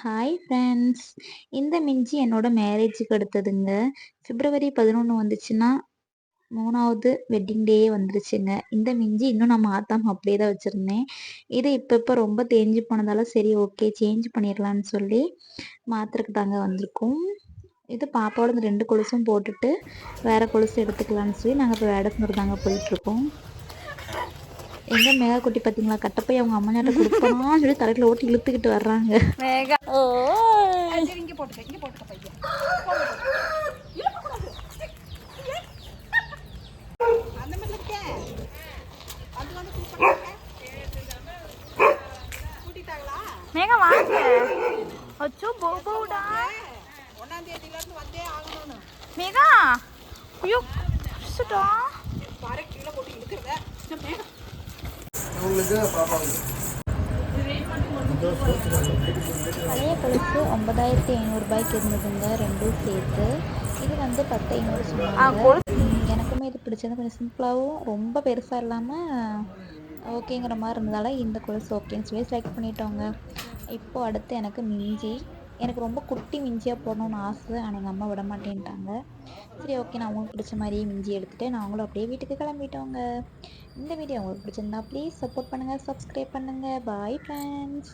Hi friends இந்த மிஞ்சி என்னோட மேரேஜுக்கு எடுத்ததுங்க பிப்ரவரி பதினொன்று வந்துச்சுன்னா மூணாவது வெட்டிங் டேயே வந்துருச்சுங்க. இந்த மிஞ்சி இன்னும் நான் மாற்றாமல் அப்படியே தான் வச்சுருந்தேன். இது இப்போ இப்போ ரொம்ப தேஞ்சு போனதால சரி ஓகே சேஞ்ச் பண்ணிடலான்னு சொல்லி மாத்திரக்கு தாங்க வந்திருக்கோம். இது பாப்பாவோட இந்த ரெண்டு கொலுசும் போட்டுட்டு வேறு கொலுசு எடுத்துக்கலான்னு சொல்லி நாங்கள் இப்போ வேடஸ்னூர் தாங்க போயிட்டுருக்கோம் எங்க மேகா குட்டி பாத்தீங்களா? கட்டப்பை அவங்க அம்மா நேரம் கொடுப்பான்னு சொல்லி தலையில ஓட்டி இழுத்துக்கிட்டு வர்றாங்க. மேகா ஓ. சரி இங்கே போட்டுக்க இங்கே போட்டுக்க பையன் மேகா வாங்க. அச்சோ போபோடா தேதியில இருந்து வந்தே ஆகணும் மேகா ஐயோ சுட்டா பழைய கொலுசு ஒன்பதாயிரத்தி ஐநூறுரூபாய்க்கு இருந்ததுங்க ரெண்டும் சேர்த்து. இது வந்து பத்து ஐநூறு சொன்னாங்க. ம், எனக்குமே இது பிடிச்சது. கொஞ்சம் சிம்பிளாகவும் ரொம்ப பெருசாக இல்லாமல் ஓகேங்கிற மாதிரி இருந்ததால இந்த கொலுசு ஓகேன்னு சொல்லி செலக்ட் பண்ணிட்டோங்க. இப்போது அடுத்து எனக்கு மிஞ்சி எனக்கு ரொம்ப குட்டி மிஞ்சியாக போடணும்னு ஆசை. ஆனால் எங்கள் அம்மா விட மாட்டேன்ட்டாங்க. சரி ஓகே நான் அவங்களுக்கு பிடிச்ச மாதிரியே மிஞ்சி எடுத்துகிட்டு நாங்களும் அப்படியே வீட்டுக்கு கிளம்பிட்டோங்க. இந்த வீடியோ உங்களுக்கு பிடிச்சிருந்தா ப்ளீஸ் சப்போர்ட் பண்ணுங்கள் சப்ஸ்கிரைப் பண்ணுங்கள் பாய் ஃப்ரெண்ட்ஸ்